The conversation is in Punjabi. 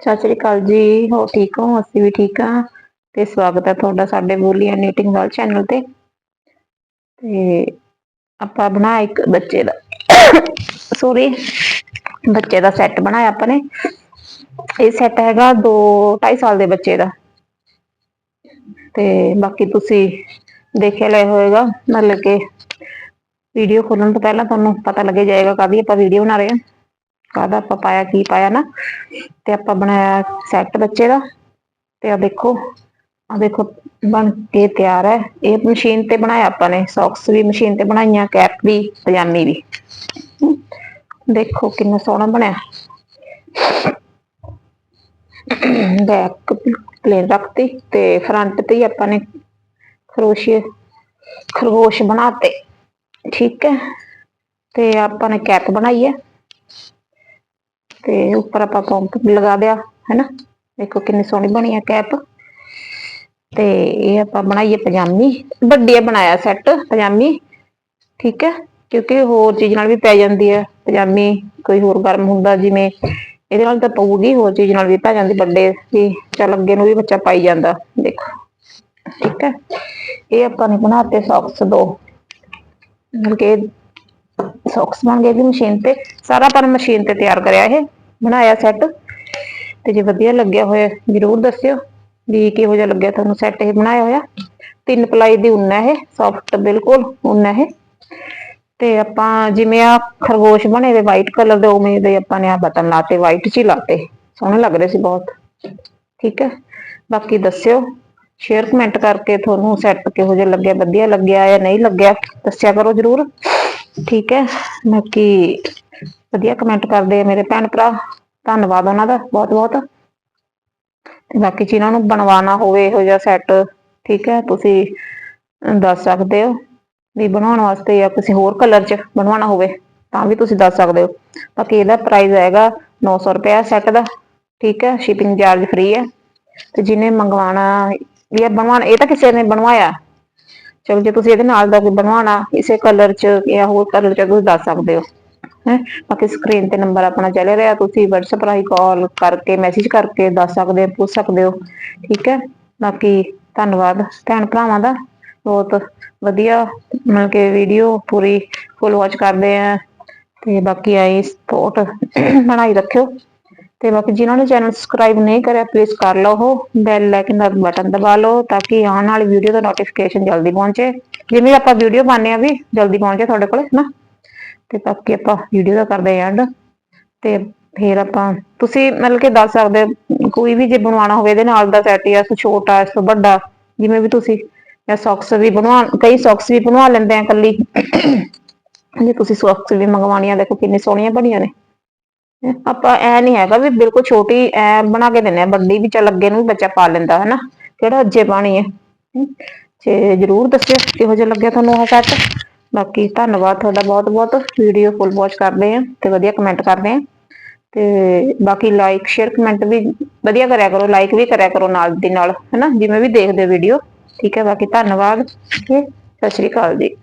ਸਤਿ ਸ੍ਰੀ ਅਕਾਲ ਜੀ ਹੋ ਠੀਕ ਹੋ? ਅਸੀਂ ਵੀ ਠੀਕ ਆ ਤੇ ਸਵਾਗਤ ਹੈ ਤੁਹਾਡਾ ਸਾਡੇ ਬੋਲੀਆਂ ਨੀਟਿੰਗ ਵਾਲ ਚੈਨਲ ਤੇ। ਤੇ ਆਪਾਂ ਬਣਾ ਇੱਕ ਬੱਚੇ ਦਾ ਸੋਰੀ ਬੱਚੇ ਦਾ ਸੈੱਟ ਬਣਾਇਆ ਆਪਾਂ ਨੇ। ਇਹ ਸੈੱਟ ਹੈਗਾ 2 2.5 ਸਾਲ ਦੇ ਬੱਚੇ ਦਾ। ਤੇ ਬਾਕੀ ਤੁਸੀਂ ਦੇਖਿਆ ਲੈ ਹੋਏਗਾ, ਮਤਲਬ ਕਿ ਵੀਡੀਓ ਖੋਲਣ ਤੋਂ ਪਹਿਲਾਂ ਤੁਹਾਨੂੰ ਪਤਾ ਲੱਗੇ ਜਾਏਗਾ ਕਾਦੀ ਆਪਾਂ ਵੀਡੀਓ ਬਣਾ ਰਹੇ ਹਾਂ। ਕਾਹਦਾ ਆਪਾਂ ਪਾਇਆ, ਕੀ ਪਾਇਆ ਨਾ। ਤੇ ਆਪਾਂ ਬਣਾਇਆ ਸੈੱਟ ਬੱਚੇ ਦਾ। ਤੇ ਆ ਦੇਖੋ ਆ ਦੇਖੋ ਬਣ ਕੇ ਤਿਆਰ ਹੈ। ਇਹ ਮਸ਼ੀਨ ਤੇ ਬਣਾਇਆ ਆਪਾਂ ਨੇ। ਸੌਕਸ ਵੀ ਮਸ਼ੀਨ ਤੇ ਬਣਾਈਆਂ ਕੈਪ ਵੀ, ਪਜਾਮੀ ਵੀ। ਦੇਖੋ ਕਿੰਨਾ ਸੋਹਣਾ ਬਣਿਆ। ਬੈਕ ਪਲੇਨ ਰੱਖਤੀ ਤੇ ਫਰੰਟ ਤੇ ਆਪਾਂ ਨੇ ਖਰੋਸ਼ੀਏ ਖਰਗੋਸ਼ ਬਣਾਤੇ। ਠੀਕ ਹੈ। ਤੇ ਆਪਾਂ ਨੇ ਕੈਪ ਬਣਾਈ ਹੈ। ਤੇ ਉੱਪਰ ਆਪਾਂ ਪੰਪ ਲਗਾ ਦਿਆ, ਹੈਨਾ? ਦੇਖੋ ਕਿੰਨੀ ਸੋਹਣੀ ਬਣੀ ਹੈ ਕੈਪ ਤੇ ਇਹ ਆਪਾਂ ਬਣਾਈਏ ਪਜਾਮੀ। ਵੱਡੀ ਬਣਾਇਆ ਸੈੱਟ ਪਜਾਮੀ, ਠੀਕ ਹੈ? ਕਿਉਂਕਿ ਹੋਰ ਚੀਜ਼ ਨਾਲ ਵੀ ਪੈ ਜਾਂਦੀ ਹੈ ਪਜਾਮੀ। ਕੋਈ ਹੋਰ ਗਰਮ ਹੁੰਦਾ, ਜਿਵੇਂ ਇਹਦੇ ਨਾਲ ਤਾਂ ਪਊਗੀ, ਹੋਰ ਚੀਜ਼ ਨਾਲ ਵੀ ਪੈ ਜਾਂਦੀ। ਵੱਡੇ ਵੀ, ਚੱਲ ਅੱਗੇ ਨੂੰ ਵੀ ਬੱਚਾ ਪਾਈ ਜਾਂਦਾ, ਦੇਖੋ। ਠੀਕ ਹੈ? ਇਹ ਆਪਾਂ ਨੇ ਬਣਾਤੇ ਸੌਕਸ ਦੋ। ਮਤਲਬ ਕਿ ਸੌਕਸ ਬਣ ਗਏ ਦੀ ਮਸ਼ੀਨ ਤੇ। ਸਾਰਾ ਆਪਾਂ ਮਸ਼ੀਨ ਤੇ ਤਿਆਰ ਕਰਿਆ ਇਹ। ਬਣਾਇਆ ਸੈੱਟ ਤੇ ਜੇ ਵਧੀਆ ਲੱਗਿਆ ਹੋਇਆ, ਜਰੂਰ ਦੱਸਿਓ ਵੀ ਕਿਹੋ ਜਿਹਾ ਲੱਗਿਆ ਤੁਹਾਨੂੰ ਸੈੱਟ ਇਹ ਬਣਾਇਆ ਹੋਇਆ। ਤਿੰਨ ਪਲਾਈ ਦੀ ਉੱਨ ਹੈ ਇਹ ਸੌਫਟ ਬਿਲਕੁਲ ਉੱਨ ਹੈ ਇਹ। ਤੇ ਆਪਾਂ ਜਿਵੇਂ ਆ ਖਰਗੋਸ਼ ਬਣੇ ਦੇ ਵਾਈਟ ਕਲਰ ਦੇ, ਉਵੇਂ ਦੇ ਆਪਾਂ ਨੇ ਆ ਬਟਨ ਲਾਤੇ ਵਾਈਟ ਚ ਹੀ ਲਾਤੇ। ਸੋਹਣੇ ਲੱਗ ਰਹੇ ਸੀ ਬਹੁਤ। ਠੀਕ ਹੈ। ਬਾਕੀ ਦੱਸਿਓ ਸ਼ੇਅਰ ਕਮੈਂਟ ਕਰਕੇ ਤੁਹਾਨੂੰ ਸੈੱਟ ਕਿਹੋ ਜਿਹਾ ਲੱਗਿਆ, ਵਧੀਆ ਲੱਗਿਆ ਜਾਂ ਨਹੀਂ ਲੱਗਿਆ, ਦੱਸਿਆ ਕਰੋ ਜਰੂਰ। ਠੀਕ ਹੈ। ਬਾਕੀ ਵਧੀਆ ਕਮੈਂਟ ਕਰਦੇ ਆ ਮੇਰੇ ਭੈਣ ਭਰਾ। ਧੰਨਵਾਦ ਉਹਨਾਂ ਦਾ ਬਹੁਤ ਬਹੁਤ। ਤੇ ਬਾਕੀ ਜਿਨ੍ਹਾਂ ਨੂੰ ਬਣਵਾਉਣਾ ਹੋਵੇ ਇਹੋ ਜਿਹਾ ਸੈੱਟ ਠੀਕ ਹੈ, ਤੁਸੀਂ ਦੱਸ ਸਕਦੇ ਹੋ ਵੀ ਬਣਾਉਣ ਵਾਸਤੇ ਜਾਂ ਕਿਸੇ ਹੋਰ ਕਲਰ 'ਚ ਬਣਵਾਉਣਾ ਹੋਵੇ ਤਾਂ ਵੀ ਤੁਸੀਂ ਦੱਸ ਸਕਦੇ ਹੋ। ਬਾਕੀ ਇਹਦਾ ਪ੍ਰਾਈਸ ਹੈਗਾ 900 ਰੁਪਏ ਸੈੱਟ ਦਾ, ਠੀਕ ਹੈ ਸ਼ਿਪਿੰਗ ਚਾਰਜ ਫ੍ਰੀ ਹੈ। ਤੇ ਜਿਹਨੇ ਮੰਗਵਾਉਣਾ ਜਾਂ ਬਣਵਾਉਣਾ, ਇਹ ਤਾਂ ਕਿਸੇ ਨੇ ਬਣਵਾਇਆ। ਚਲੋ ਜੇ ਤੁਸੀਂ ਇਹਦੇ ਨਾਲ ਦਾ ਕੋਈ ਬਣਵਾਉਣਾ, ਇਸੇ ਕਲਰ 'ਚ ਜਾਂ ਹੋਰ ਕਲਰ 'ਚ ਤੁਸੀਂ ਦੱਸ ਸਕਦੇ ਹੋ। ਹੈ। ਬਾਕੀ ਸਕਰੀਨ ਤੇ ਨੰਬਰ ਆਪਣਾ ਚੱਲ ਰਿਹਾ। ਤੁਸੀਂ WhatsApp ਰਾਹੀਂ ਕਾਲ ਕਰਕੇ ਮੈਸੇਜ ਕਰਕੇ ਦੱਸ ਸਕਦੇ ਹੋ, ਪੁੱਛ ਸਕਦੇ ਹੋ। ਠੀਕ ਹੈ। ਬਾਕੀ ਧੰਨਵਾਦ। ਭੈਣ ਭਰਾਵਾਂ ਦਾ ਬਹੁਤ ਵਧੀਆ, ਮਤਲਬ ਕਿ ਵੀਡੀਓ ਪੂਰੀ ਫੁੱਲ ਵਾਚ ਕਰਦੇ ਆ। ਤੇ ਬਾਕੀ ਆਈ ਸਪੋਰਟ ਬਣਾਈ ਰੱਖਿਓ। ਤੇ ਬਾਕੀ ਜਿਨ੍ਹਾਂ ਨੇ ਚੈਨਲ ਸਬਸਕ੍ਰਾਈਬ ਨਹੀਂ ਕਰਿਆ ਪਲੀਜ਼ ਕਰ ਲਓ ਬੈਲ ਆਈਕਨ ਦਾ ਬਟਨ ਦਬਾ ਲਓ ਤਾਂ ਕਿ ਆਉਣ ਵਾਲੀ ਵੀਡੀਓ ਦਾ ਨੋਟੀਫਿਕੇਸ਼ਨ ਜਲਦੀ ਪਹੁੰਚੇ। ਜਿਵੇਂ ਆਪਾਂ ਵੀਡੀਓ ਪਾਉਂਦੇ ਆ ਵੀ ਜਲਦੀ ਪਹੁੰਚੇ ਤੁਹਾਡੇ ਕੋਲ ਨਾ? ਤੇ ਬਾਕੀ ਆਪਾਂ ਵੀਡੀਓ ਦਾ ਕਰਦੇ ਆਂ ਐਂਡ ਤੇ ਫਿਰ ਆਪਾਂ ਤੁਸੀਂ ਮਤਲਬ ਕਿ ਦੱਸ ਸਕਦੇ ਕੋਈ ਵੀ ਜੇ ਬਣਵਾਉਣਾ ਹੋਵੇ ਇਹਦੇ ਨਾਲ ਦਾ ਸੈੱਟ ਜਾਂ ਛੋਟਾ, ਇਸ ਤੋਂ ਵੱਡਾ, ਜਿਵੇਂ ਵੀ ਤੁਸੀਂ ਜਾਂ ਸੌਕਸ ਵੀ ਬਣਵਾ, ਕਈ ਸੌਕਸ ਵੀ ਬਣਵਾ ਲੈਂਦੇ ਆ ਕੱਲੀ ਜੇ ਤੁਸੀਂ ਸੌਕਸ ਵੀ ਮੰਗਵਾਉਣੀਆਂ, ਦੇਖੋ ਕਿੰਨੇ ਸੋਹਣੀਆਂ ਬਣੀਆਂ ਨੇ। ਆਪਾਂ ਐ ਨਹੀਂ ਹੈਗਾ ਵੀ ਬਿਲਕੁਲ ਛੋਟੀ ਐ ਬਣਾ ਕੇ ਦਿੰਨੇ ਆ, ਵੱਡੀ ਵੀ ਚੱਲ ਅੱਗੇ ਨੂੰ ਵੀ ਬੱਚਾ ਪਾ ਲੈਂਦਾ, ਹਨਾ? ਕਿਹੜਾ ਅੱਜੇ ਪਾਣੀ ਹੈ, ਤੇ ਜਰੂਰ ਦੱਸਿਓ ਕਿਹੋ ਜਿਹਾ ਲੱਗਿਆ ਤੁਹਾਨੂੰ ਇਹ ਸੈੱਟ ਬਾਕੀ ਧੰਨਵਾਦ ਤੁਹਾਡਾ ਬਹੁਤ ਬਹੁਤ। ਵੀਡੀਓ ਫੁੱਲ ਵਾਚ ਕਰਦੇ ਆ ਤੇ ਵਧੀਆ ਕਮੈਂਟ ਕਰਦੇ ਆ ਤੇ ਬਾਕੀ ਲਾਈਕ ਸ਼ੇਅਰ ਕਮੈਂਟ ਵੀ ਵਧੀਆ ਕਰਿਆ ਕਰੋ ਲਾਈਕ ਵੀ ਕਰਿਆ ਕਰੋ ਨਾਲ ਦੀ ਨਾਲ, ਹੈਨਾ? ਜਿਵੇਂ ਵੀ ਦੇਖਦੇ ਵੀਡੀਓ ਠੀਕ ਹੈ, ਬਾਕੀ ਧੰਨਵਾਦ। ਸਤਿ ਸ਼੍ਰੀ ਅਕਾਲ ਜੀ।